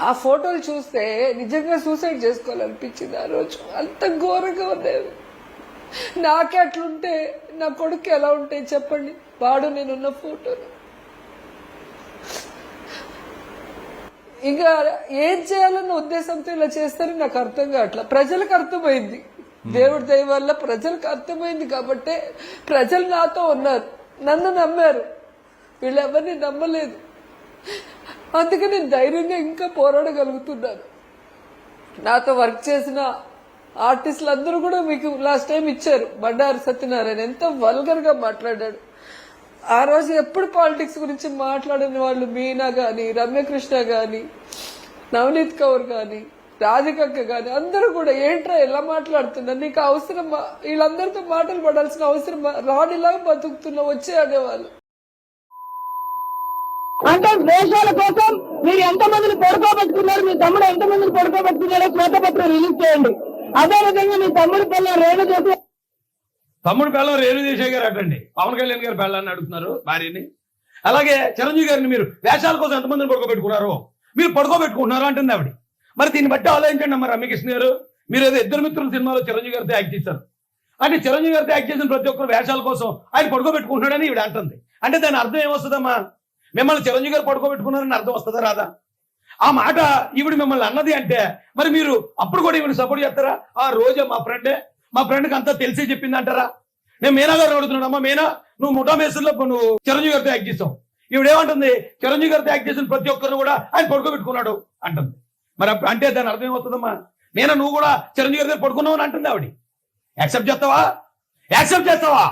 ఆ ఫోటోలు చూస్తే నిజంగా సూసైడ్ చేసుకోవాలనిపించింది ఆ రోజు. అంత ఘోరంగా ఉండేది నాకే అట్లుంటే నా కొడుకు ఎలా ఉంటే చెప్పండి. వాడు నేనున్న ఫోటోలు ఇంకా ఏం చేయాలన్న ఉద్దేశంతో ఇలా చేస్తారని నాకు అర్థం కావట్లా. ప్రజలకు అర్థమైంది. దేవుడి దయ వల్ల ప్రజలకు అర్థమైంది కాబట్టి ప్రజలు నాతో ఉన్నారు. నన్ను నమ్మారు. వీళ్ళెవరిని నమ్మలేదు. అందుకే నేను ధైర్యంగా ఇంకా పోరాడగలుగుతున్నాను. నాతో వర్క్ చేసిన ఆర్టిస్టులు అందరూ కూడా మీకు లాస్ట్ టైం ఇచ్చారు. బండారు సత్యనారాయణ ఎంత వల్గర్గా మాట్లాడాడు. ఆ రోజు ఎప్పుడు పాలిటిక్స్ గురించి మాట్లాడిన వాళ్ళు మీనా గాని రమ్యకృష్ణ గాని నవనీత్ కౌర్ గాని రాధికక్క గాని అందరూ కూడా ఏంట్రా ఎలా మాట్లాడుతున్నారు? నీకు అవసరమా? వీళ్ళందరితో మాటలు పడాల్సిన అవసరమా? రాడిలాగా బతుకుతున్నావు వచ్చే అనేవాళ్ళు. అంటే దేశాల కోసం మీరు ఎంత మందిని పడుకోబెట్టుకున్నారు మీ తమ్ముడు ఎంత మందిని పడుకోబెట్టుకున్నారో శ్వేతపత్రం రిలీజ్ చేయండి. అదే విధంగా మీ తమ్ముడు పిల్లల రేణు చేసి తమ్ముడు పెళ్ళం రేణుదేశాయ్ గారు అటండి. పవన్ కళ్యాణ్ గారు పెళ్ళాన్ని అడుగుతున్నారు భార్యని. అలాగే చిరంజీవి గారిని మీరు వేషాల కోసం ఎంతమందిని పడుకోబెట్టుకున్నారు మీరు పడుకోబెట్టుకుంటున్నారు అంటుంది ఆవిడ. మరి దీన్ని బట్టి ఆలోచించండి అమ్మ రమ్యకృష్ణ గారు. మీరు ఏదో ఇద్దరు మిత్రుల సినిమాలో చిరంజీవి గారితో యాక్ట్ చేశారు. అంటే చిరంజీవి గారితో యాక్ట్ చేసిన ప్రతి ఒక్కరు వేషాల కోసం ఆయన పడుకోబెట్టుకుంటున్నాడని ఈవిడ అంటుంది. అంటే దాని అర్థం ఏమొస్తుందమ్మా? మిమ్మల్ని చిరంజీవి గారు పడుకోబెట్టుకున్నారని అర్థం వస్తుందా రాదా? ఆ మాట ఈవిడ మిమ్మల్ని అన్నది అంటే మరి మీరు అప్పుడు కూడా ఈవిడ సపోర్ట్ చేస్తారా? ఆ రోజే మా ఫ్రెండే మా ఫ్రెండ్కి అంతా తెలిసి చెప్పింది అంటారా? నేను మీనా గారు అడుగుతున్నాడమ్మా అమ్మా మీనా నువ్వు ముఠా మేసుల్లో నువ్వు చిరంజీవి గారితో యాక్ట్ చేసావు. ఈవిడ ఏమంటుంది? చిరంజీవి గారితో యాక్ట్ చేసిన ప్రతి ఒక్కరు కూడా ఆయన పడుకోబెట్టుకున్నాడు అంటుంది. మరి అంటే దాని అర్థం ఏమవుతుందమ్మా? నేను నువ్వు కూడా చిరంజీవి గారి దగ్గర పడుకున్నావు అని అంటుంది ఆవిడ. యాక్సెప్ట్ చేస్తావా? యాక్సెప్ట్ చేస్తావా?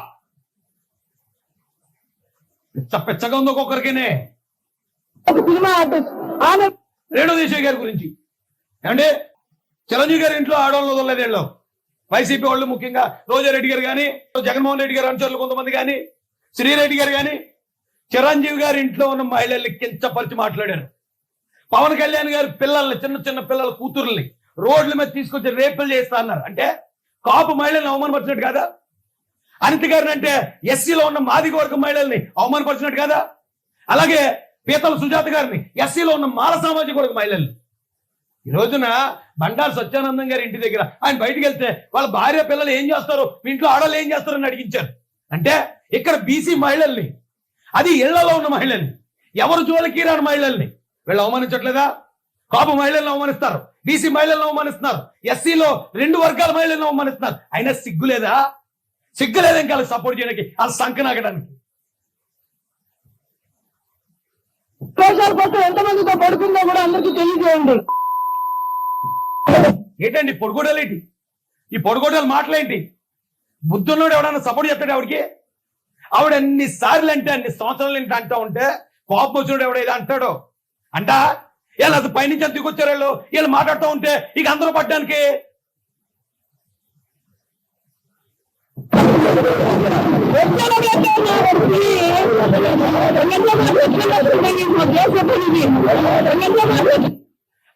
పిచ్చ పిచ్చగా ఉంది ఒక్కొక్కరికేనే. ఒక సినిమా ఆర్టిస్ట్. ఆమె రేణు దేశాయ్ గారి గురించి. ఏమంటే చిరంజీవి గారి ఇంట్లో ఆడవాళ్ళు వదలలేదు వీళ్ళు. వైసీపీ వాళ్ళు ముఖ్యంగా రోజారెడ్డి గారు కానీ జగన్మోహన్ రెడ్డి గారు అనుచరులు కొంతమంది కానీ శ్రీరెడ్డి గారు కానీ చిరంజీవి గారి ఇంట్లో ఉన్న మహిళల్ని కించపరిచి మాట్లాడారు. పవన్ కళ్యాణ్ గారి పిల్లల్ని చిన్న చిన్న పిల్లల కూతుర్ని రోడ్ల మీద తీసుకొచ్చి రేపులు చేస్తా అన్నారు. అంటే కాపు మహిళల్ని అవమానపరిచినట్టు కాదా? అనిత గారిని అంటే ఎస్సీలో ఉన్న మాదిగ వర్గ మహిళల్ని అవమానపరిచినట్టు కదా? అలాగే పీతల సుజాత గారిని ఎస్సీలో ఉన్న మాల సామాజిక వర్గ మహిళల్ని. ఈ రోజున బండారు సత్యానందం గారి ఇంటి దగ్గర ఆయన బయటికి వెళ్తే వాళ్ళ భార్య పిల్లలు ఏం చేస్తారు? మీ ఇంట్లో ఆడవాళ్ళు ఏం చేస్తారని అడిగించారు. అంటే ఇక్కడ బీసీ మహిళల్ని అది ఇళ్ళలో ఉన్న మహిళల్ని ఎవరు జోలికి రాని మహిళల్ని వీళ్ళు అవమానించట్లేదా? కాపు మహిళలను అవమానిస్తారు బీసీ మహిళలను అవమానిస్తున్నారు ఎస్సీలో రెండు వర్గాల మహిళలను అవమానిస్తున్నారు. అయినా సిగ్గు లేదా సిగ్గు లేదా ఇంకా సపోర్ట్ చేయడానికి వాళ్ళు సంకనాగడానికి దేశాల కోసం ఎంత మందితో పడుకుందో కూడా అందరికీ తెలియజేయండి. ఏంటండి పొడుగోడలేంటి ఈ పొడుగోడలు మాటలేంటి బుద్ధున్నోడు ఎవడన్నా సపోర్ట్ చేస్తాడు ఆవిడకి? ఆవిడ అన్ని సార్లు అంటే అన్ని సంవత్సరాలు ఏంటి అంటా ఉంటే కోపం వచ్చినోడు ఎవడో ఏదో అంటాడో అంట? వీళ్ళు అది పైనుంచి దిగొచ్చారు వీళ్ళు? వీళ్ళు మాట్లాడుతూ ఉంటే ఇక అందరూ పడ్డానికి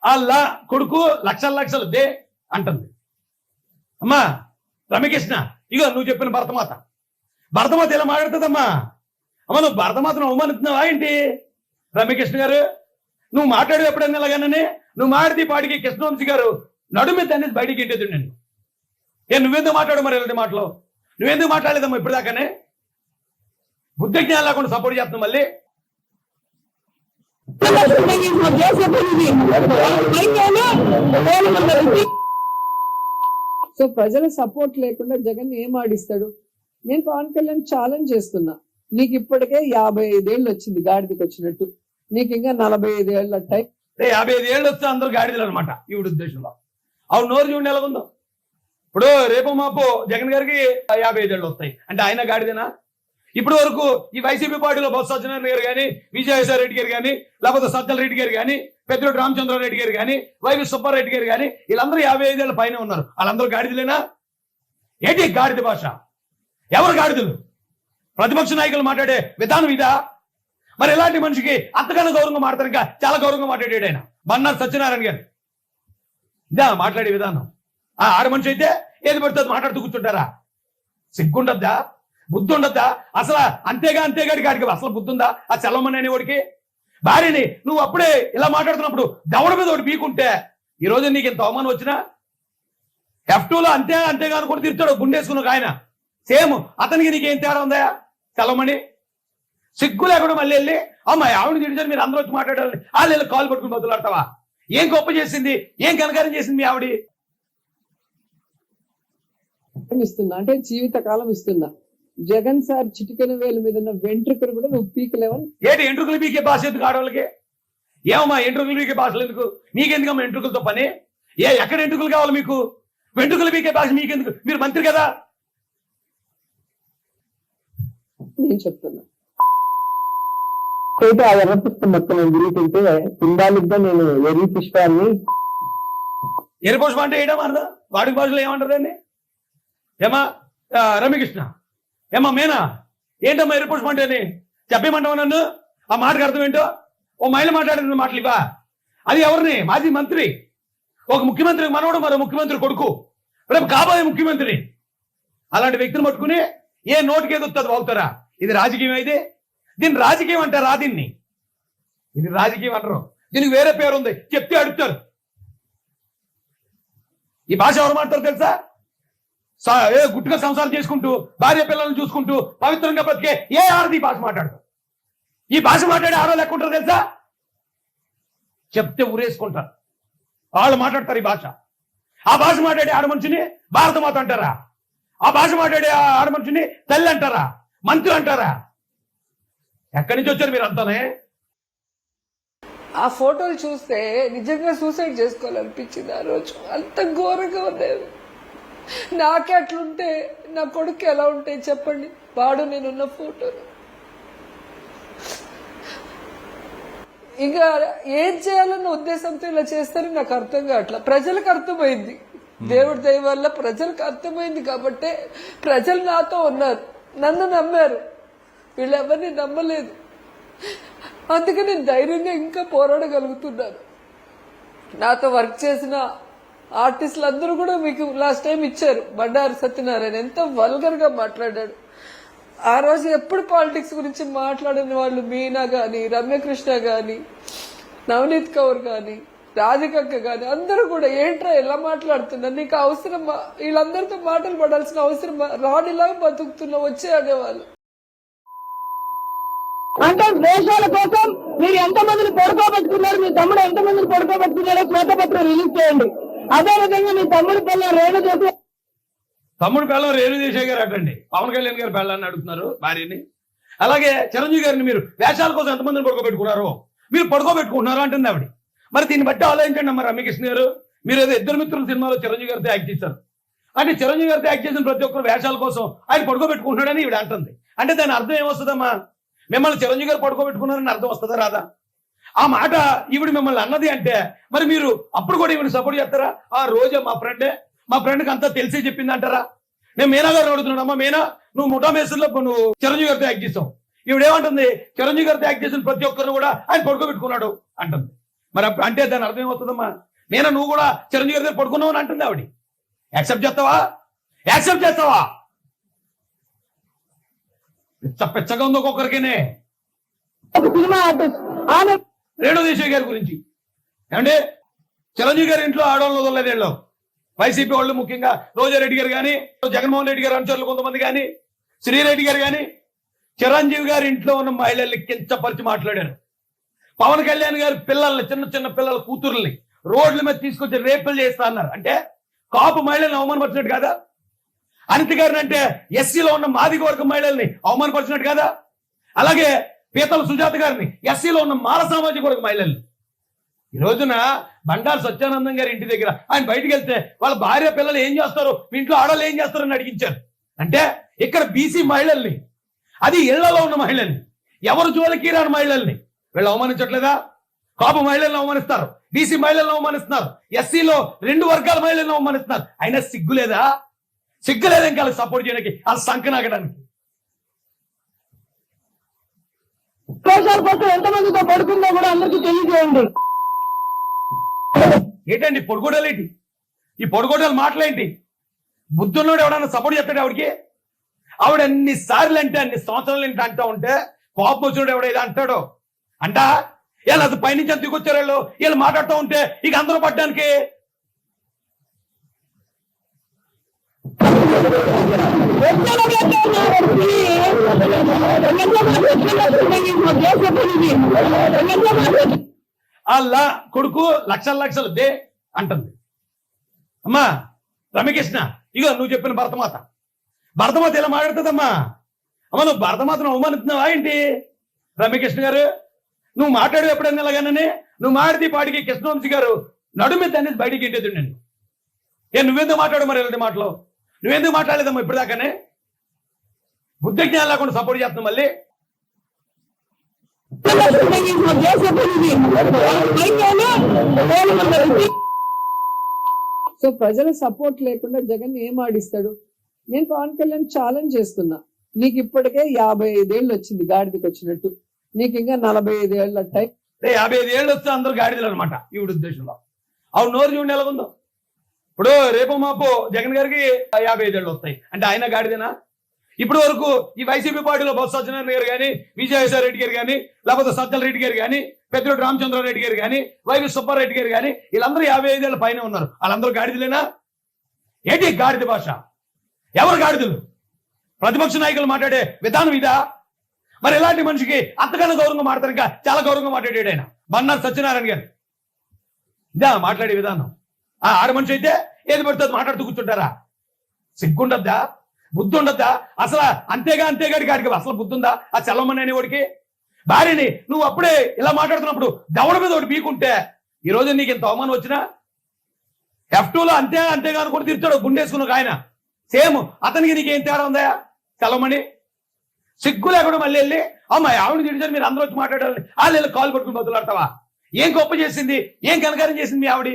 అల్లా కొడుకు లక్షల లక్షలు దే అంటుంది. అమ్మా రమకృష్ణ ఇగో నువ్వు చెప్పిన భరతమాత. భరతమాత ఇలా మాట్లాడుతుందమ్మా. అమ్మ నువ్వు భరతమాతను అవమానిస్తున్నావా ఏంటి? రమ్యకృష్ణ గారు నువ్వు మాట్లాడు ఎప్పుడైనా ఇలాగానని నువ్వు మాడితే పాడికి పాటికి కృష్ణవంశీ గారు నడుమి తన్ని బయటికి ఇంటి నేను ఏ మాట్లాడు మరి ఇలాంటి మాటలు? నువ్వెందుకు మాట్లాడలేదమ్మా ఇప్పుడు దాకానే బుద్ధి జ్ఞానం లేకుండా సపోర్ట్ చేస్తున్నావు మళ్ళీ. సో ప్రజల సపోర్ట్ లేకుండా జగన్ ఏం ఆడిస్తాడు? నేను పవన్ కళ్యాణ్ ఛాలెంజ్ చేస్తున్నా. నీకు ఇప్పటికే యాభై ఐదేళ్ళు వచ్చింది గాడిదికి వచ్చినట్టు. నీకు ఇంకా నలభై ఐదేళ్ళ టైం యాభై ఐదు ఏళ్ళు వస్తే అందరూ గాడిదలు అనమాట ఈవిడ ఉద్దేశంలో. అవును నోరు చూడండి ఎలాగుందో ఇప్పుడు రేపు మాపు జగన్ గారికి యాభై ఐదేళ్ళు వస్తాయి. అంటే ఆయన గాడిదేనా? ఇప్పటి వరకు ఈ వైసీపీ పార్టీలో బొత్స సత్యనారాయణ గారు కానీ విజయసాయి రెడ్డి గారు కానీ లేకపోతే సజ్జల రెడ్డి గారు కానీ పెద్దరెడ్డి రామచంద్రారెడ్డి గారు కానీ వైవి సుబ్బారెడ్డి గారు కానీ వీళ్ళందరూ యాభై ఐదేళ్ళ పైన ఉన్నారు. వాళ్ళందరూ గాడిదలేనా? ఏంటి గాడిద భాష? ఎవరు గాడిదలు? ప్రతిపక్ష నాయకులు మాట్లాడే విధానం ఇదా? మరి ఇలాంటి మనిషికి అంతకన్నా గౌరవంగా మాట్లాడతారు ఇంకా చాలా గౌరవంగా మాట్లాడాడు ఆయన. మన్నారు సత్యనారాయణ గారు. ఇదా మాట్లాడే విధానం. ఆ ఆడ మనిషి అయితే ఏది పడుతుంది మాట్లాడుతూ కూర్చుంటారా? సిగ్గుండద్దా? బుద్ధి ఉండద్దా అసలు అంతేగా అంతేగాడి గాడికి అసలు బుద్ధి ఉందా ఆ చల్లమని అనేవాడికి భార్యని నువ్వు అప్పుడే ఇలా మాట్లాడుతున్నప్పుడు దవడ మీద ఒకటి పీకుంటే ఈ రోజు నీకు ఇంత అవమానం వచ్చినా? ఎఫ్లో అంతే అంతేగా అనుకుంటూ తిరుగుతాడు గుండేసుకున్న ఆయన. సేమ్ అతనికి నీకేం తేడా ఉందా? చల్లమని సిగ్గు లేకుండా మళ్ళీ వెళ్ళి అమ్మాయి ఆవిడ తిడిచారు మీరు అందరూ వచ్చి మాట్లాడాలి వాళ్ళు కాల్ పట్టుకుని బదులాడతావా ఏం గొప్ప చేసింది? ఏం కనకారం చేసింది మీ ఆవిడ? ఇస్తున్నా అంటే జీవితకాలం ఇస్తున్నా జగన్ సార్ చిటికెన వేలు మీద ఉన్న వెంట్రుకలు కూడా నువ్వు పీకలేవని? ఏంటి ఎంట్రుకలు పీకే భాష ఎందుకు ఆడవాళ్ళకి? ఏమమ్మా ఎంట్రుకలు పీకే భాషలు ఎందుకు? మీకెందుకమ్మా ఎంట్రుకలతో పని? ఏ ఎక్కడ ఎంట్రుకలు కావాలి మీకు? వెంట్రుకలు పీకే భాష మీకెందుకు? మీరు మంత్రి కదా? నేను చెప్తున్నా. అయితే ఆ ఎర్ర పుస్తకం మొత్తం నేను తిరుగుతుంటే సింబాలిక్గా నేను ఎర్రి పుష్పాన్ని ఎరుకోసం అంటే ఏడా వాడికి భాషలో ఏమంటారు దాన్ని? ఏమా రమ్యకృష్ణ. ఏమా మేనా? ఏంటమ్మా ఎరుకోసం అని? చెప్పేమంటావా నన్ను? ఆ మాటకు అర్థం ఏంటో? ఓ మహిళ మాట్లాడిన మాటలు ఇవా అది ఎవరిని? మాజీ మంత్రి. ఒక ముఖ్యమంత్రి మనవడు మరో ముఖ్యమంత్రి కొడుకు. రేపు కాబోయే ముఖ్యమంత్రి అలాంటి వ్యక్తిని పట్టుకుని ఏ నోటికి ఏదో వస్తుంది వాగుతారా ఇది రాజకీయం అయితే దీన్ని రాజకీయం అంటారా దీన్ని. ఇది రాజకీయం అంటారు దీనికి వేరే పేరు ఉంది చెప్తే అడుగుతారు. ఈ భాష ఎవరు మాట్లాడతారు తెలుసా? ఏ గుట్టుగా సంసారం చేసుకుంటూ భార్య పిల్లల్ని చూసుకుంటూ పవిత్రంగా బతికే ఏ ఆరది భాష మాట్లాడతారు ఈ భాష మాట్లాడే ఆడో లెక్క ఉంటారు తెలుసా? చెప్తే ఉరేసుకుంటారు వాళ్ళు మాట్లాడతారు ఈ భాష. ఆ భాష మాట్లాడే ఆడ మనిషిని భారతమాత అంటారా? ఆ భాష మాట్లాడే ఆ ఆడ మనిషిని తల్లి అంటారా? మంత్రి అంటారా? ఎక్కడి నుంచి వచ్చారు మీరు అంతానే? ఆ ఫోటోలు చూస్తే నిజంగా సూసైడ్ చేసుకోవాలనిపించింది ఆ రోజు. అంత ఘోరంగా ఉండేది నాకే అట్లుంటే నా కొడుకు ఎలా ఉంటాయి చెప్పండి. వాడు నేనున్న ఫోటోలు ఇంకా ఏం చేయాలన్న ఉద్దేశంతో ఇలా చేస్తారని నాకు అర్థం కావట్లా. ప్రజలకు అర్థమైంది. దేవుడి దయ వల్ల ప్రజలకు అర్థమైంది కాబట్టి ప్రజలు నాతో ఉన్నారు. నన్ను నమ్మారు. వీళ్ళెవరిని నమ్మలేదు. అందుకే నేను ధైర్యంగా ఇంకా పోరాడగలుగుతున్నాను. నాతో వర్క్ చేసిన ఆర్టిస్టులు అందరూ కూడా మీకు లాస్ట్ టైం ఇచ్చారు. బండారు సత్యనారాయణ ఎంత వల్గర్గా మాట్లాడాడు. ఆ రోజు ఎప్పుడు పాలిటిక్స్ గురించి మాట్లాడిన వాళ్ళు మీనా గాని రమ్యకృష్ణ గాని నవనీత్ కౌర్ గాని రాధికక్క గాని అందరూ కూడా ఏంట్రా ఎలా మాట్లాడుతున్నారు? నీకు అవసరమా వీళ్ళందరితో మాటలు పడాల్సిన అవసరమా రాణిలాగా బతుకుతున్నా వచ్చే అనేవాళ్ళు అంటే దేశాల కోసం మీరు ఎంత మందిని పడుకోబెట్టుకున్నారు మీ తమ్ముడు ఎంత మందిని పడుకోబెట్టుకున్నారో శ్వేతపత్రం రిలీజ్ చేయండి. అదేవిధంగా మీ తమ్ముడు పిల్ల రేణు చేసే తమ్ముడు పెళ్ళం రేణుదేశాయ్ గారు అటండి. పవన్ కళ్యాణ్ గారు పెళ్ళాన్ని అడుగుతున్నారు భార్యని. అలాగే చిరంజీవి గారిని మీరు వేషాల కోసం ఎంతమందిని పడుకోబెట్టుకున్నారు మీరు పడుకోబెట్టుకుంటున్నారు అంటుంది ఆవిడ. మరి దీన్ని బట్టి ఆలోచించండి అమ్మ రమ్యకృష్ణ గారు. మీరు ఏదో ఇద్దరు మిత్రుల సినిమాలో చిరంజీవి గారితో యాక్ట్ చేశారు. అంటే చిరంజీవి గారితో యాక్ట్ చేసిన ప్రతి ఒక్కరు వేషాల కోసం ఆయన పడుకోబెట్టుకుంటున్నాడని ఈవిడ అంటుంది. అంటే దాని అర్థం ఏమొస్తుందమ్మా? మిమ్మల్ని చిరంజీవి గారు పడుకోబెట్టుకున్నారని అర్థం వస్తుందా రాదా? ఆ మాట ఈవిడ మిమ్మల్ని అన్నది అంటే మరి మీరు అప్పుడు కూడా ఈవిడ సపోర్ట్ చేస్తారా? ఆ రోజే మా ఫ్రెండే మా ఫ్రెండ్కి అంతా తెలిసే చెప్పింది అంటారా? నేను మీనా గారు అడుగుతున్నానమ్మా మీనా నువ్వు ముఠా నువ్వు చిరంజీవి గారితో యాక్ట్ చేసావు. ఈవిడ ఏమంటుంది? చిరంజీవి గారితో యాక్ట్ చేసిన ప్రతి ఒక్కరు కూడా ఆయన పడుకోబెట్టుకున్నాడు అంటుంది. మరి అంటే దాని అర్థం ఏమవుతుందమ్మా? మీనా నువ్వు కూడా చిరంజీవి గారి దగ్గర పడుకున్నావు అని అంటుంది ఆవిడ. యాక్సెప్ట్ చేస్తావా? యాక్సెప్ట్ చేస్తావా? పిచ్చ పిచ్చగా ఉంది ఒక్కొక్కరికినే. ఒక రేణు దేశాయ్ గారి గురించి. ఏమంటే చిరంజీవి గారి ఇంట్లో ఆడవాళ్ళు వదలలేదు వీళ్ళు. వైసీపీ వాళ్ళు ముఖ్యంగా రోజారెడ్డి గారు కానీ జగన్మోహన్ రెడ్డి గారు అనుచరులు కొంతమంది కానీ శ్రీరెడ్డి గారు కానీ చిరంజీవి గారి ఇంట్లో ఉన్న మహిళల్ని కించపరిచి మాట్లాడారు. పవన్ కళ్యాణ్ గారి పిల్లల్ని చిన్న చిన్న పిల్లల కూతుర్ని రోడ్ల మీద తీసుకొచ్చి రేపులు చేస్తా అన్నారు. అంటే కాపు మహిళల్ని అవమానపరిచినట్టు కదా? అనిత గారిని అంటే ఎస్సీలో ఉన్న మాదిగ వర్గ మహిళల్ని అవమానపరిచినట్టు కదా? అలాగే పీతల సుజాత గారిని ఎస్సీలో ఉన్న మాల సామాజిక వర్గ మహిళల్ని. ఈ రోజున బండారు సత్యానందం గారి ఇంటి దగ్గర ఆయన బయటకు వెళ్తే వాళ్ళ భార్య పిల్లలు ఏం చేస్తారు? మీ ఇంట్లో ఆడవాళ్ళు ఏం చేస్తారని అడిగించారు. అంటే ఇక్కడ బీసీ మహిళల్ని అది ఇళ్ళలో ఉన్న మహిళల్ని ఎవరు జోలికి రాని మహిళల్ని వీళ్ళు అవమానించట్లేదా? కాపు మహిళలను అవమానిస్తారు బీసీ మహిళలను అవమానిస్తున్నారు ఎస్సీలో రెండు వర్గాల మహిళలను అవమానిస్తున్నారు. అయినా సిగ్గు లేదా సిగ్గు లేదా ఇంకా సపోర్ట్ చేయడానికి వాళ్ళు సంకనాగడానికి దేశాల పక్కన ఎంత మందితో పడుకుందో కూడా అందరికీ తెలియజేయండి. ఏంటండి పొడుగోడాలేంటి ఈ పొడిగోడలు మాటలేంటి? బుద్ధున్నోడు ఎవడన్నా సపోర్ట్ చెప్తాడు ఆవిడకి? ఆవిడ అన్ని సార్లు అంటే అన్ని సంవత్సరాలు ఏంటి అంటా ఉంటే కోపం వచ్చినోడు ఎవడో అంటాడో? అంట? వీళ్ళు అది పైనుంచి ఎంత దిగొచ్చారు వీళ్ళు? వీళ్ళు మాట్లాడుతూ ఉంటే ఇక అందరూ పడ్డానికి అలా కొడుకు లక్షల లక్షలు దే అంటుంది. అమ్మా రమ్యకృష్ణ ఇగో నువ్వు చెప్పిన భరతమాత. భరతమాత ఇలా మాట్లాడుతుందమ్మా? అమ్మ నువ్వు భరతమాతను అవమానిస్తున్నావా ఏంటి? రమ్యకృష్ణ గారు నువ్వు మాట్లాడు ఎప్పుడన్నా ఇలాగానని నువ్వు మాడితే పాడికి పాటికి కృష్ణవంశీ గారు నడుము అనేది బయటికి ఇంటేది నేను ఏ నువ్వేందో మాట్లాడు మరి ఇలాంటి మాటలు? నువ్వెందుకు మాట్లాడలేదమ్మా ఇప్పటిదాకానే? బుద్ధి జ్ఞానం లేకుండా సపోర్ట్ చేస్తున్నావు మళ్ళీ? సో ప్రజల సపోర్ట్ లేకుండా జగన్ ఏం ఆడిస్తాడు? నేను పవన్ కళ్యాణ్ ఛాలెంజ్ చేస్తున్నా. నీకు ఇప్పటికే యాభై ఐదేళ్ళు వచ్చింది గాడిదకి వచ్చినట్టు. నీకు ఇంకా నలభై ఐదేళ్ళ టైం అంటే యాభై ఐదు ఏళ్ళు వస్తే అందరూ గాడిదలు అనమాట ఈవిడ ఉద్దేశంలో. అవును నోరు చూడండి ఎలాగుందో ఇప్పుడు రేపు మాపు జగన్ గారికి యాభై ఐదేళ్ళు వస్తాయి. అంటే ఆయన గాడిదేనా? ఇప్పటి వరకు ఈ వైసీపీ పార్టీలో బొత్స సత్యనారాయణ గారు కానీ విజయసాయి రెడ్డి గారు కానీ లేకపోతే సజ్జల రెడ్డి గారు కానీ పెద్దరెడ్డి రామచంద్రారెడ్డి గారు కానీ వైవి సుబ్బారెడ్డి గారు కానీ వీళ్ళందరూ యాభై ఐదేళ్ళ పైన ఉన్నారు. వాళ్ళందరూ గాడిదలేనా? ఏంటి గాడిద భాష? ఎవరు గాడిదలు? ప్రతిపక్ష నాయకులు మాట్లాడే విధానం ఇదా? మరి ఇలాంటి మనిషికి అంతకన్నా గౌరవంగా మాట్లాడతారు ఇంకా చాలా గౌరవంగా మాట్లాడాడు ఆయన. మన్నార్ సత్యనారాయణ గారు. ఇదా మాట్లాడే విధానం. ఆ ఆడ మనిషి అయితే ఏది పడుతుంది మాట్లాడుతూ కూర్చుంటారా? సిగ్గుండద్దా? బుద్ధి ఉండద్దా అసలు అంతేగా అంతేగాడి గాడికి అసలు బుద్ధి ఉందా ఆ చల్లమని అనేవాడికి? భార్యని నువ్వు అప్పుడే ఇలా మాట్లాడుతున్నప్పుడు దవడ మీద ఒకటి పీకుంటే ఈ రోజు నీకు ఇంత అవమానం వచ్చినా? ఎఫ్లో అంతే అంతేగా అనుకుని తిరుగుతాడు గుండేసుకున్న ఒక ఆయన. సేమ్ అతనికి నీకేం తేడా ఉందా? చల్లమని సిగ్గు లేకుండా మళ్ళీ వెళ్ళి అమ్మ ఆవిడ తిడిచారు మీరు అందరూ వచ్చి మాట్లాడాలి వాళ్ళు కాల్ పట్టుకుని బతులాడతావా? ఏం గొప్ప చేసింది? ఏం కనకారం చేసింది మీ ఆవిడ?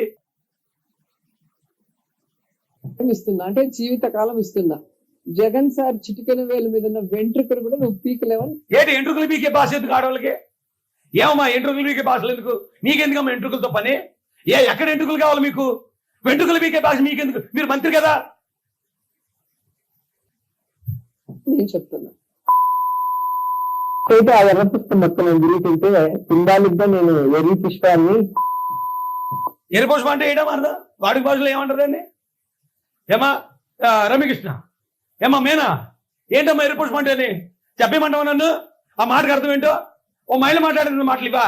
ఇస్తున్నా అంటే జీవిత కాలం ఇస్తున్నా జగన్ సార్ చిటికెన వేలు మీద ఉన్న వెంట్రుకలు కూడా నువ్వు పీకలేవని ఏంటి ఎంట్రుకలు పీకే భాష ఎందుకు ఆడవాళ్ళకి? ఏమమ్మా ఎంట్రుకలు పీకే భాషలు ఎందుకు? మీకెందుకమ్మా ఎంట్రుకలతో పని? ఏ ఎక్కడ ఎంట్రుకలు కావాలి మీకు? వెంట్రుకలు పీకే భాష మీకెందుకు? మీరు మంత్రి కదా? నేను చెప్తున్నా. అయితే ఆ ఎర్ర పుష్పం మొత్తం నేను తిరుగుతుంటే సింబాలిక్గా నేను ఎర్రి పుష్పాన్ని ఎరుపోషం అంటే ఏడా మారదా? వాడికి భాషలో ఏమంటారు అండి ఏమా? రమ్యకృష్ణ. ఏమా మేనా? ఏంటమ్మా ఎరుపోషం అని చెప్పేమంటావా నన్ను? ఆ మాటకు అర్థం ఏంటో? ఓ మహిళ మాట్లాడిన మాటలు ఇవా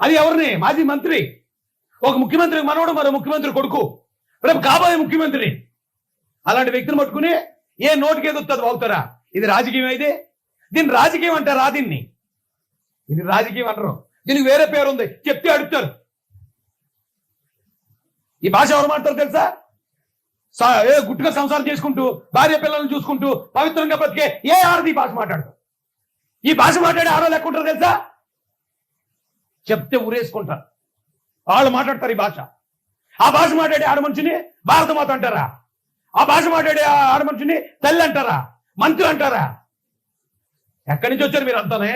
అది ఎవరిని? మాజీ మంత్రి. ఒక ముఖ్యమంత్రి మనవడు మరో ముఖ్యమంత్రి కొడుకు. రేపు కాబోయే ముఖ్యమంత్రి అలాంటి వ్యక్తిని పట్టుకుని ఏ నోటికి ఎదుగుతుంది బాగుతారా ఇది రాజకీయం అయితే. దీన్ని రాజకీయం అంటారా దీన్ని. ఇది రాజకీయం అంటారు. దీనికి వేరే పేరు ఉంది చెప్తే అడుగుతారు. ఈ భాష ఎవరు మాట్లాడతారు తెలుసా? ఏ గుట్టుగా సంసారం చేసుకుంటూ భార్య పిల్లల్ని చూసుకుంటూ పవిత్రంగా బ్రతికే ఏ ఆడది భాష మాట్లాడతారు ఈ భాష మాట్లాడే ఆడవాళ్ళు లెక్క ఉంటారు తెలుసా? చెప్తే ఊరేసుకుంటారు. వాళ్ళు మాట్లాడతారు ఈ భాష. ఆ భాష మాట్లాడే ఆడ మనిషిని భారతమాత అంటారా? ఆ భాష మాట్లాడే ఆడ మనిషిని తల్లి అంటారా? మంత్రి అంటారా? ఎక్కడి నుంచి వచ్చారు మీరు అంతానే?